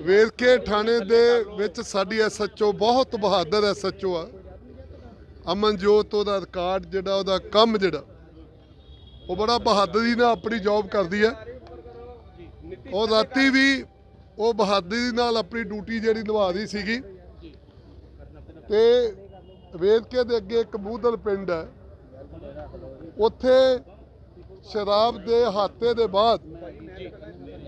ਵੇਰਕੇ ਥਾਣੇ ਦੇ ਵਿੱਚ ਸਾਡੀ ਐਸਐਚਓ ਬਹੁਤ ਬਹਾਦਰ ਐਸਐਚਓ ਆ। ਅਮਨਜੋਤ, ਉਹਦਾ ਰਿਕਾਰਡ ਜਿਹੜਾ, ਉਹਦਾ ਕੰਮ ਜਿਹੜਾ, ਉਹ ਬੜਾ ਬਹਾਦਰੀ ਨਾਲ ਆਪਣੀ ਜੌਬ ਕਰਦੀ ਹੈ ਉਹ ਰਾਤੀ ਵੀ ਉਹ ਬਹਾਦਰੀ ਨਾਲ ਆਪਣੀ ਡਿਊਟੀ ਜਿਹੜੀ ਨਿਭਾ ਰਹੀ ਸੀਗੀ। ਤੇ ਵੇਰਕੇ ਦੇ ਅੱਗੇ ਇੱਕ ਬੂਦਲ ਪਿੰਡ ਹੈ ਉੱਥੇ ਸ਼ਰਾਬ ਦੇ ਹਾਤੇ ਦੇ ਬਾਅਦ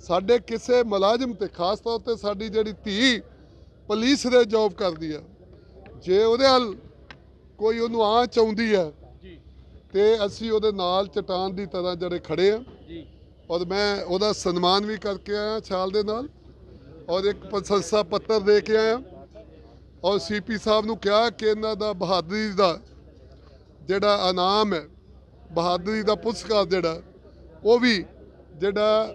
ਸਾਡੇ ਕਿਸੇ ਮੁਲਾਜ਼ਮ ਤੇ ਖਾਸ ਤੌਰ ਤੇ ਸਾਡੀ ਜਿਹੜੀ ਧੀ ਪੁਲਿਸ ਦੇ ਜੌਬ ਕਰਦੀ ਹੈ ਜੇ ਉਹਦੇ ਹਲ ਕੋਈ ਉਹਨੂੰ ਆਂਚ ਆਉਂਦੀ ਹੈ ਤੇ ਅਸੀਂ ਉਹਦੇ ਨਾਲ ਚਟਾਨ ਦੀ ਤਰ੍ਹਾਂ ਜਿਹੜੇ ਖੜੇ ਆ। ਔਰ ਮੈਂ ਉਹਦਾ ਸਨਮਾਨ ਵੀ ਕਰਕੇ ਆਇਆ ਛਾਲ ਦੇ ਨਾਲ ਔਰ ਇੱਕ ਪ੍ਰਸ਼ੰਸਾ ਪੱਤਰ ਦੇ ਕੇ ਆਇਆ। ਔਰ ਸੀਪੀ ਸਾਹਿਬ ਨੂੰ ਕਿਹਾ ਕਿ ਇਹਨਾਂ ਦਾ ਬਹਾਦਰੀ ਦਾ ਜਿਹੜਾ ਇਨਾਮ ਹੈ ਬਹਾਦਰੀ ਦਾ ਪੁਰਸਕਾਰ ਜਿਹੜਾ ਉਹ ਵੀ ਜਿਹੜਾ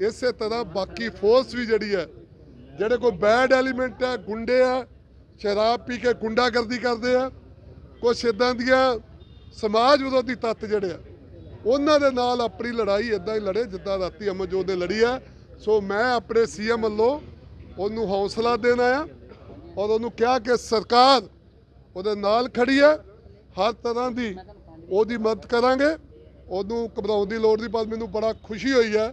ਇਸੇ ਤਰ੍ਹਾਂ ਬਾਕੀ ਫੋਰਸ ਵੀ ਜਿਹੜੀ ਹੈ, ਜਿਹੜੇ ਕੋਈ ਬੈਡ ਐਲੀਮੈਂਟ ਹੈ, ਗੁੰਡੇ ਆ ਸ਼ਰਾਬ ਪੀ ਕੇ ਗੁੰਡਾਗਰਦੀ ਕਰਦੇ ਆ, ਕੁਛ ਇਦਾਂ ਦੀਆਂ ਸਮਾਜ ਵਿਰੋਧੀ ਤੱਤ ਜਿਹੜੇ ਆ, ਉਹਨਾਂ ਦੇ ਨਾਲ ਆਪਣੀ ਲੜਾਈ ਇਦਾਂ ਹੀ ਲੜੇ, ਜਿੱਦਾਂ ਰਾਤੀ ਅਮਨਜੋਤ ਨੇ ਲੜੀ ਹੈ। ਸੋ ਮੈਂ ਆਪਣੇ ਸੀਐਮ ਵੱਲੋਂ ਉਹਨੂੰ ਹੌਸਲਾ ਦੇਣ ਆਇਆ ਔਰ ਉਹਨੂੰ ਕਿਹਾ ਕਿ ਸਰਕਾਰ ਉਹਦੇ ਨਾਲ ਖੜੀ ਹੈ, ਹਰ ਤਰ੍ਹਾਂ ਦੀ ਉਹਦੀ ਮਦਦ ਕਰਾਂਗੇ। ਉਹਨੂੰ ਘਬਰਾਉਣ ਦੀ ਲੋੜ ਨਹੀਂ, ਪਰ ਮੈਨੂੰ ਬੜਾ ਖੁਸ਼ੀ ਹੋਈ ਹੈ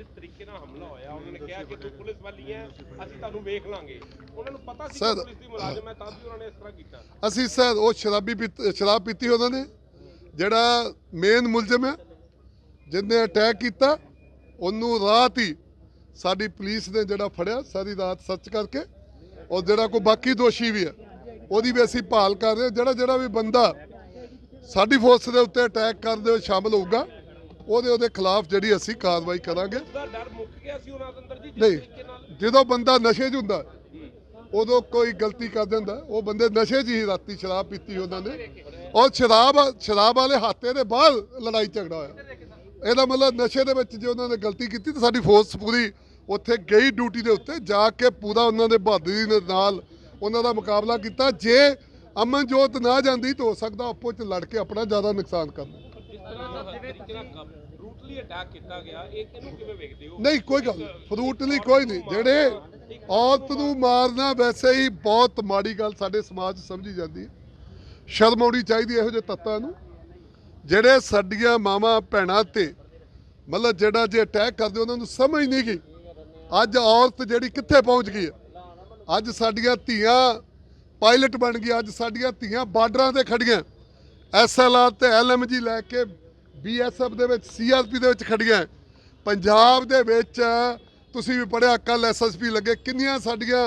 ਜਿਸ ਤਰੀਕੇ ਨਾਲ ਹਮਲਾ ਹੋਇਆ ਉਹਨਾਂ ਨੇ ਕਿਹਾ ਕਿ ਤੂੰ ਪੁਲਿਸ ਵਾਲੀ ਹੈ ਅਸੀਂ ਤੁਹਾਨੂੰ ਵੇਖ ਲਾਂਗੇ। ਉਹਨਾਂ ਨੂੰ ਪਤਾ ਸੀ ਕਿ ਪੁਲਿਸ ਦੀ ਮੁਲਾਜ਼ਮ ਹੈ ਤਾਂ ਵੀ ਉਹਨਾਂ ਨੇ ਇਸ ਤਰ੍ਹਾਂ ਕੀਤਾ। ਅਸੀਂ ਸਰ ਉਹ ਸ਼ਰਾਬੀ ਪੀਤ- ਸ਼ਰਾਬ ਪੀਤੀ ਉਹਨਾਂ ਨੇ। ਜਿਹੜਾ ਮੇਨ ਮੁਲਜ਼ਮ ਹੈ ਜਿਹਨੇ ਅਟੈਕ ਕੀਤਾ ਉਹਨੂੰ ਰਾਤ ਹੀ ਸਾਡੀ ਪੁਲਿਸ ਨੇ ਜਿਹੜਾ ਫੜਿਆ ਸਾਰੀ ਰਾਤ ਸਰਚ ਕਰਕੇ। ਔਰ ਜਿਹੜਾ ਕੋਈ ਬਾਕੀ ਦੋਸ਼ੀ ਵੀ ਹੈ ਉਹਦੀ ਵੀ ਅਸੀਂ ਭਾਲ ਕਰ ਰਹੇ ਹਾਂ। ਜਿਹੜਾ ਜਿਹੜਾ ਵੀ ਬੰਦਾ ਸਾਡੀ ਫੋਰਸ ਦੇ ਉੱਤੇ ਅਟੈਕ ਕਰਦੇ ਹੋਏ ਸ਼ਾਮਲ ਹੋਊਗਾ ਉਹਦੇ ਉਹਦੇ ਖਿਲਾਫ ਜਿਹੜੀ ਅਸੀਂ ਕਾਰਵਾਈ ਕਰਾਂਗੇ। ਡਰ ਮੁੱਕ ਗਿਆ ਸੀ ਉਹਨਾਂ ਦੇ ਅੰਦਰ ਜੀ ਜਿਸ ਨਹੀਂ ਤਰੀਕੇ ਨਾਲ? ਜਦੋਂ ਬੰਦਾ ਨਸ਼ੇ 'ਚ ਹੁੰਦਾ ਉਦੋਂ ਕੋਈ ਗਲਤੀ ਕਰ ਦਿੰਦਾ। ਉਹ ਬੰਦੇ ਨਸ਼ੇ 'ਚ ਹੀ ਰਾਤੀ ਸ਼ਰਾਬ ਪੀਤੀ ਉਹਨਾਂ ਨੇ। ਔਰ ਸ਼ਰਾਬ ਸ਼ਰਾਬ ਵਾਲੇ ਹਾਤੇ ਦੇ ਬਾਅਦ ਲੜਾਈ ਝਗੜਾ ਹੋਇਆ। ਇਹਦਾ ਮਤਲਬ ਨਸ਼ੇ ਦੇ ਵਿੱਚ ਜੇ ਉਹਨਾਂ ਨੇ ਗਲਤੀ ਕੀਤੀ ਤਾਂ ਸਾਡੀ ਫੋਰਸ ਪੂਰੀ ਉੱਥੇ ਗਈ ਡਿਊਟੀ ਦੇ ਉੱਤੇ ਜਾ ਕੇ ਪੂਰਾ ਉਹਨਾਂ ਦੇ ਬਹਾਦਰੀ ਦੇ ਨਾਲ ਉਹਨਾਂ ਦਾ ਮੁਕਾਬਲਾ ਕੀਤਾ। ਜੇ ਅਮਨਜੋਤ ਨਾ ਜਾਂਦੀ ਤਾਂ ਹੋ ਸਕਦਾ ਆਪੋ ਚ ਲੜ ਕੇ ਆਪਣਾ ਜ਼ਿਆਦਾ ਨੁਕਸਾਨ ਕਰਨਾ। ਜਿਸ ਤਰ੍ਹਾਂ ਦਾ ਤਰੀਕੇ ਨਾਲ ਬਰੂਟਲੀ ਅਟੈਕ ਕੀਤਾ ਗਿਆ ਇਹ ਇਹਨੂੰ ਕਿਵੇਂ ਵੇਖਦੇ ਹੋ? ਨਹੀਂ ਕੋਈ ਗੱਲ ਫਰੂਟਲੀ ਕੋਈ ਨਹੀਂ। ਜਿਹੜੇ ਔਰਤ ਨੂੰ ਮਾਰਨਾ ਵੈਸੇ ਹੀ ਬਹੁਤ ਮਾੜੀ ਗੱਲ ਸਾਡੇ ਸਮਾਜ ਸਮਝੀ ਜਾਂਦੀ ਹੈ। ਸ਼ਰਮ ਆਉਣੀ ਚਾਹੀਦੀ ਇਹੋ ਜਿਹੇ ਤੱਤਾਂ ਨੂੰ। ਜਿਹੜੇ ਸਾਡੀਆਂ ਮਾਵਾਂ ਭੈਣਾਂ ਤੇ ਮਤਲਬ ਜਿਹੜਾ ਜੇ ਅਟੈਕ ਕਰਦੇ ਉਹਨਾਂ ਨੂੰ ਸਮਝ ਨਹੀਂ ਗਈ। ਅੱਜ ਔਰਤ ਜਿਹੜੀ ਕਿੱਥੇ ਪਹੁੰਚ ਗਈ ਹੈ? ਅੱਜ ਸਾਡੀਆਂ ਧੀਆਂ ਪਾਇਲਟ ਬਣ ਗਈ ਅੱਜ ਸਾਡੀਆਂ ਧੀਆਂ ਬਾਰਡਰਾਂ ਤੇ ਖੜੀਆਂ ਐਸਐਲਆਰ ਤੇ ਐਲਐਮਜੀ ਲੈ ਕੇ ਬੀਐਸਐਫ ਦੇ ਵਿੱਚ ਸੀਆਰਪੀ ਦੇ ਵਿੱਚ ਖੜੀਆਂ ਪੰਜਾਬ ਦੇ ਵਿੱਚ ਤੁਸੀਂ ਵੀ ਪੜਿਆ ਕੱਲ ਐਸਐਸਪੀ ਲੱਗੇ। ਕਿੰਨੀਆਂ ਸਾਡੀਆਂ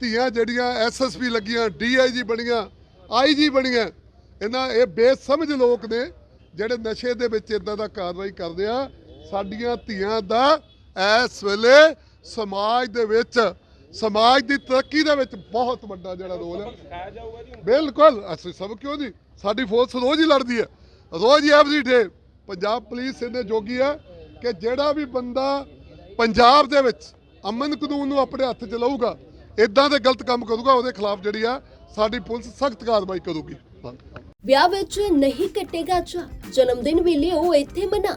ਧੀਆਂ ਜਿਹੜੀਆਂ ਐਸਐਸਪੀ ਲੱਗੀਆਂ ਡੀਆਈਜੀ ਬਣੀਆਂ ਆਈਜੀ ਬਣੀਆਂ। ਇਹਨਾਂ, ਇਹ ਬੇਸਮਝ ਲੋਕ ਨੇ, ਜਿਹੜੇ ਨਸ਼ੇ ਦੇ ਵਿੱਚ ਇਦਾਂ ਦਾ ਕਾਰਵਾਈ ਕਰਦੇ ਆ। ਸਾਡੀਆਂ ਧੀਆਂ ਦਾ ਇਸ ਵੇਲੇ ਸਮਾਜ ਦੇ ਵਿੱਚ ਸਮਾਜ ਦੀ ਤਰੱਕੀ ਦੇ ਵਿੱਚ ਬਹੁਤ ਵੱਡਾ ਜਿਹੜਾ ਰੋਲ ਹੈ। ਜੀ ਬਿਲਕੁਲ ਅਸੀਂ ਸਭ ਕਿਉਂ ਨਹੀਂ? ਸਾਡੀ ਫੋਰਸ ਰੋਜ਼ ਹੀ ਲੜਦੀ ਹੈ। ਰੋਜ਼ ਹੀ ਐਵਰੀ ਡੇ ਪੰਜਾਬ ਪੁਲਿਸ ਇਹਨੇ ਜੋਗੀ ਹੈ ਕਿ ਜਿਹੜਾ ਵੀ ਬੰਦਾ ਪੰਜਾਬ ਦੇ ਵਿੱਚ ਅਮਨ ਕਾਨੂੰਨ ਨੂੰ ਆਪਣੇ ਹੱਥ 'ਚ ਲਊਗਾ ਇਦਾਂ ਦੇ ਗਲਤ ਕੰਮ ਕਰੂਗਾ ਉਹਦੇ ਖਿਲਾਫ ਜਿਹੜੀ ਆ ਸਾਡੀ ਪੁਲਿਸ ਸਖਤ ਕਾਰਵਾਈ ਕਰੂਗੀ। ਵਿਆਹ ਵਿੱਚ ਨਹੀਂ ਕੱਟੇਗਾ ਚਾ ਜਨਮ ਦਿਨ ਵੇਲੇ ਉਹ ਇੱਥੇ ਮਨਾ।